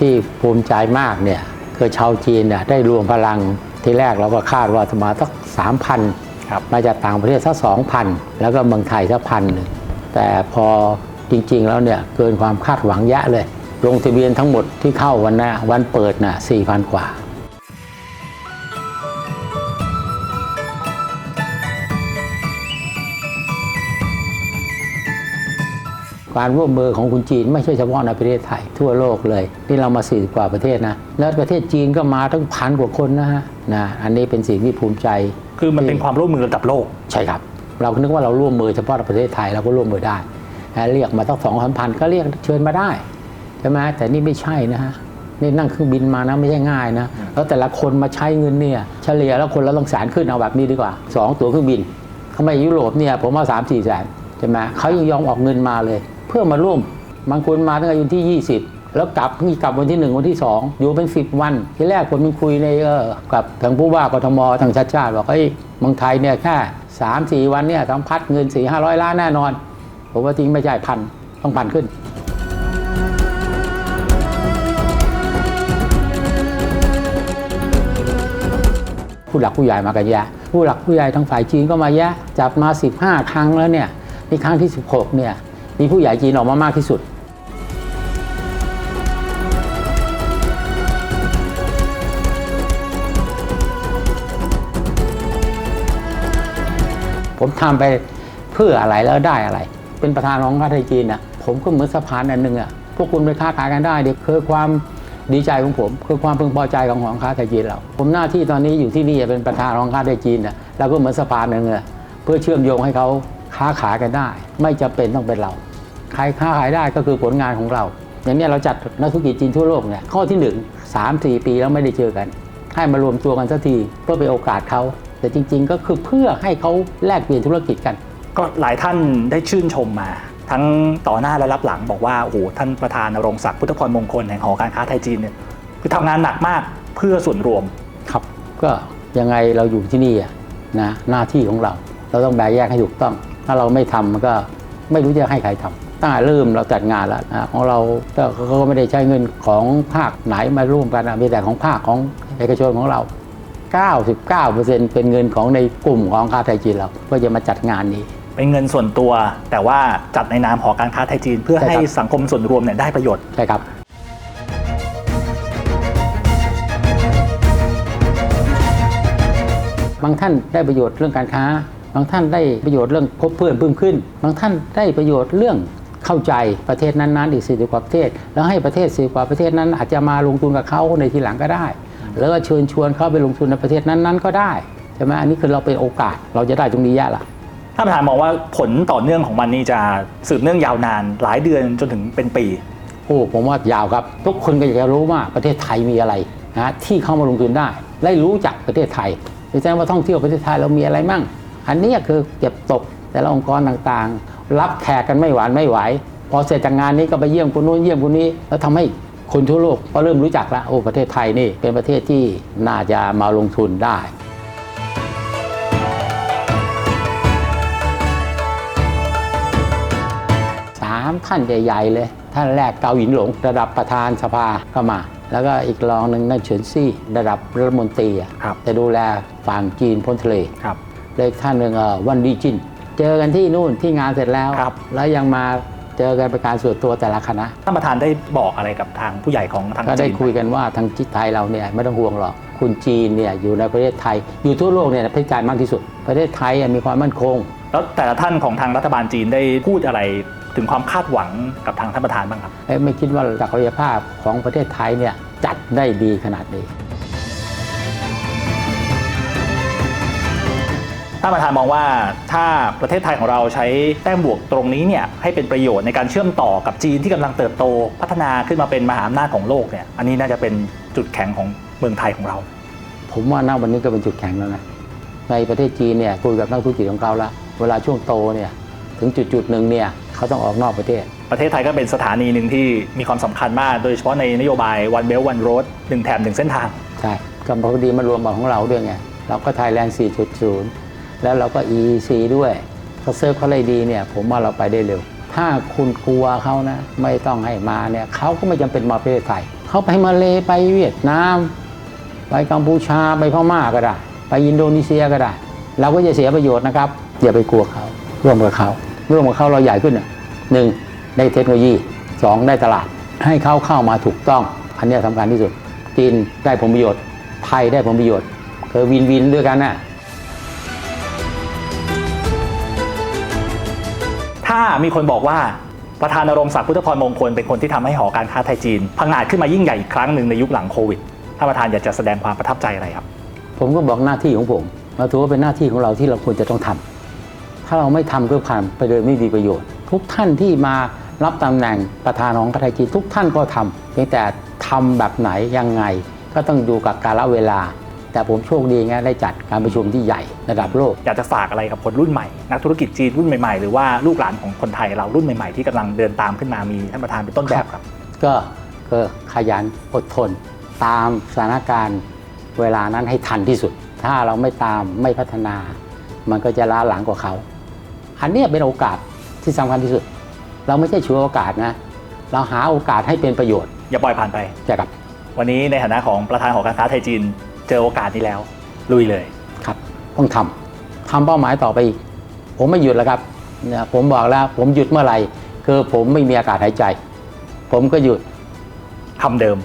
ที่ภูมิใจมากเนี่ยคือชาวจีนเนี่ยได้รวมพลังที่แรกเราก็คาดว่าจะมาสักสามพันครับมาจากต่างประเทศสักสองพันแล้วก็เมืองไทยสักพันหนึ่งแต่พอจริงๆแล้วเนี่ยเกินความคาดหวังแยะเลย ลงทะเบียนทั้งหมดที่เข้าวันหน้าวันเปิดน่ะสี่พันกว่า การร่วมมือของคุณจีนไม่ใช่เฉพาะในประเทศไทย ทั่วโลกเลยนี่เรามา40กว่าประเทศนะแล้วประเทศจีนก็มาตั้งพันกว่าคนนะฮะนะอันนี้เป็นสิ่งที่ภูมิใจ คือมันเป็นความร่วมมือระดับโลกใช่ครับ เราก็นึกว่าเราร่วมมือเฉพาะในประเทศไทยเราก็ร่วมมือได้นะเรียกมาตั้งสองสามพันก็เรียกเชิญมาได้ใช่ไหมแต่นี่ไม่ใช่นะฮะนี่นั่งเครื่องบินมานะไม่ใช่ง่ายนะแล้วแต่ละคนมาใช้เงินเนี่ยเฉลี่ยแล้วคนละต้องแสนขึ้นเอาแบบนี้ดีกว่าสองตั๋วเครื่องบินทำไมยุโรปเนี่ยผมว่าสามสี่แสนใช่ไหมเขายังยอมออกเงินมาเลย เพื่อมาร่วมบางคนมาตั้งแต่วันที่ 20 แล้วกลับนี่กลับวันที่ 1 วันที่ 2 อยู่เป็น 10 วัน ที่แรกผมยังคุยในเออกับทางผู้ว่ากทมทางชาติชาติบอกเฮ้ยเมืองไทยเนี่ยแค่3 4วันเนี่ยต้องพัดเงิน4 5 0 0ล้านแน่นอน ผมว่าจริงไม่ใช่พันต้องพันขึ้นผู้หลักผู้ใหญ่มากันแยะ ผู้หลักผู้ใหญ่ทางฝ่ายจีนก็มาแยะ จัดมา 15 ครั้งแล้วเนี่ยนี่ครั้งที่ 16เนี่ย มีผู้ใหญ่จีนออกมามากที่สุด ผมทำไปเพื่ออะไรแล้วได้อะไร เป็นประธานของค้าไทยจีนนะผมก็เหมือนสะพานอันหนึ่งอะพวกคุณไปค้าขายกันได้เด็กคือความดีใจของผมคือความพึงพอใจของของค้าไทยจีนเรา ผมหน้าที่ตอนนี้อยู่ที่นี่เป็นประธานของค้าไทยจีนนะแล้วก็เหมือนสะพานหนึ่งอะเพื่อเชื่อมโยงให้เขา ค้าขายกันได้ ไม่จำเป็นต้องเป็นเรา ใครค้าขายได้ก็คือผลงานของเรา อย่างเนี้ยเราจัดนักธุรกิจจีนทั่วโลกเนี่ยข้อที่หนึ่งสามสี่ปีแล้วไม่ได้เจอกัน ให้มารวมตัวกันสักทีเพื่อเป็นโอกาสเขาแต่จริง ๆ ก็คือเพื่อให้เขาแลกเปลี่ยนธุรกิจกัน ก็หลายท่านได้ชื่นชมมา ทั้งต่อหน้าและรับหลังบอกว่าโอ้โหท่านประธานนรงศักดิ์พุทธพรมงคลแห่งหอการค้าไทยจีนเนี่ยคือทำงานหนักมากเพื่อส่วนรวมครับก็ยังไงเราอยู่ที่นี่อะนะหน้าที่ของเรา เราต้องแบ่งแยกให้ถูกต้อง ถ้าเราไม่ทำมันก็ไม่รู้จะให้ใครทำตั้งแต่เริ่มเราจัดงานแล้วนะของเราก็เขาก็ไม่ได้ใช้เงินของภาคไหนมาร่วมกันนะมีแต่ของภาคของเอกชนของเรา 99%เป็นเงินของในกลุ่มของค้าไทยจีนเราเพื่อจะมาจัดงานนี้ เป็นเงินส่วนตัว แต่ว่าจัดในนามหอการค้าไทยจีน เพื่อใช่ครับให้สังคมส่วนรวมเนี่ยได้ประโยชน์ใช่ครับบางท่านได้ประโยชน์เรื่องการค้า บางท่านได้ประโยชน์เรื่องพบเพื่อนเพิ่มขึ้น บางท่านได้ประโยชน์เรื่องเข้าใจประเทศนั้นๆอีกสี่กว่าประเทศ แล้วให้ประเทศสี่กว่าประเทศนั้น อาจจะมาลงทุนกับเขาในทีหลังก็ได้ แล้วก็เชิญชวนเขาไปลงทุนในประเทศนั้นๆ ก็ได้ใช่ไหมอันนี้คือเราเป็นโอกาสเราจะได้ตรงนี้แย่ละท่านประธานมองว่าผลต่อเนื่องของมันนี่จะสืบเนื่องยาวนานหลายเดือนจนถึงเป็นปีโอ้ผมว่ายาวครับ ทุกคนก็อยากจะรู้ว่าประเทศไทยมีอะไรนะที่เข้ามาลงทุนได้ ได้รู้จักประเทศไทยดิฉันว่าท่องเที่ยวประเทศไทยเรามีอะไรมั่ง อันเนี้ยคือเก็บตกแต่ละองค์กรต่างๆ รับแขกกันไม่หวานไม่ไหว พอเสร็จจากงานนี้ก็ไปเยี่ยมคนนู้นเยี่ยมคนนี้ แล้วทำให้คนทั่วโลกก็เริ่มรู้จักแล้วโอ้ประเทศไทยนี่เป็นประเทศที่น่าจะมาลงทุนได้สามท่านใหญ่ๆเลย ท่านแรกเกาหยินหลงระดับประธานสภาเข้ามา แล้วก็อีกรองหนึ่งนั่นเฉินซี่ ระดับรัฐมนตรีอะครับจะดูแลฝั่งจีนพ้นทะเล ครับเลยท่านหนึ่งเอ่อวันดีจิน เจอกันที่นู่นที่งานเสร็จแล้ว ครับ แล้วยังมาเจอกันเป็นการส่วนตัวแต่ละคณะ ท่านประธานได้บอกอะไรกับทางผู้ใหญ่ของทางก็ได้จีนคุยกันว่าทางจิตไทยเราเนี่ยไม่ต้องห่วงหรอกคุณจีนเนี่ยอยู่ในประเทศไทย อยู่ทั่วโลกเนี่ยประเทศไทยมากที่สุด ประเทศไทยอะมีความมั่นคง แล้วแต่ละท่านของทางรัฐบาลจีนได้พูดอะไรถึงความคาดหวังกับทางท่านประธานบ้างครับ เอ้ยไม่คิดว่าศักยภาพของประเทศไทยเนี่ยจัดได้ดีขนาดนี้านประธานมองว่าถ้าประเทศไทยของเราใช้แต้มบวกตรงนี้เนี่ยให้เป็นประโยชน์ในการเชื่อมต่อกับจีนที่กำลังเติบโต พัฒนาขึ้นมาเป็นมหาอำนาจของโลกเนี่ยอันนี้น่าจะเป็นจุดแข็งของเมืองไทยของเรา ผมว่าณวันนี้ก็เป็นจุดแข็งแล้วนะในประเทศจีนเนี่ยคุยกับนักธุรกิจของเขาแล้วเวลาช่วงโตเนี่ยถึงจุดจุดๆหนึ่งเนี่ยเขาต้องออกนอกประเทศ ประเทศไทยก็เป็นสถานีหนึ่งที่มีความสำคัญมาก โดยเฉพาะในนโยบาย one belt one road หนึ่งแถมหนึ่งเส้นทาง ใช่ก็พอดีมารวมกับของเราด้วยไงเราก็ไทยแลนด์4.0 แล้วเราก็ EEC ด้วย ถ้าเซิร์ฟเขาเลยดีเนี่ย ผมว่าเราไปได้เร็ว ถ้าคุณกลัวเขานะ ไม่ต้องให้มาเนี่ยเขาก็ไม่จำเป็นมาประเทศไทยเขาไปมาเลไปเวียดนาม ไปกัมพูชาไปพม่าก็ได้ ไปอินโดนีเซียก็ได้ เราก็จะเสียประโยชน์นะครับอย่าไปกลัวเขาร่วมกับเขาร่วมกับเขาเราใหญ่ขึ้นน่ะหนึ่งได้เทคโนโลยีสองได้ตลาด ให้เขาเข้ามาถูกต้อง อันนี้สำคัญที่สุดจีนได้ผลประโยชน์ไทยได้ผลประโยชน์คือวินวินด้วยกันน่ะ มีคนบอกว่าประธานนรงค์ศักดิ์พุทธพรมงคลเป็นคนที่ทำให้หอการค้าไทยจีนพังงาดขึ้นมายิ่งใหญ่อีกครั้งหนึ่งในยุคหลังโควิดท่านประธานอยากจะแสดงความประทับใจอะไรครับ ผมก็บอกหน้าที่ของผมเราถือว่าเป็นหน้าที่ของเราที่เราควรจะต้องทำถ้าเราไม่ทำก็ผ่านไปเลยไม่มีประโยชน์ ทุกท่านที่มารับตำแหน่งประธานของประเทศจีนทุกท่านก็ทำเพียงแต่ทำแบบไหนยังไง ก็ต้องดูกับกาลเวลา แต่ผมโชคดีไงได้จัดการประชุมที่ใหญ่ระดับโลก อยากจะฝากอะไรกับคนรุ่นใหม่ นักธุรกิจจีนรุ่นใหม่ๆ หรือว่าลูกหลานของคนไทยเรารุ่นใหม่ๆที่กำลังเดินตามขึ้นมามีท่านประธานเป็นต้นแบบครับ ก็ก็ขยันอดทน ตามสถานการณ์เวลานั้นให้ทันที่สุด ถ้าเราไม่ตามไม่พัฒนา มันก็จะล้าหลังกว่าเขา อันเนี้ยเป็นโอกาสที่สำคัญที่สุด เราไม่ใช่ฉวยโอกาสนะ เราหาโอกาสให้เป็นประโยชน์อย่าปล่อยผ่านไปใช่ครับ วันนี้ในฐานะของประธานหอการค้าไทยจีน เจอโอกาสนี้แล้ว ลุยเลยครับ ต้องทำทำเป้าหมายต่อไปอีก ผมไม่หยุดแล้วครับเนี่ยผมบอกแล้ว ผมหยุดเมื่อไหร่คือผมไม่มีอากาศหายใจ ผมก็หยุดทำเดิม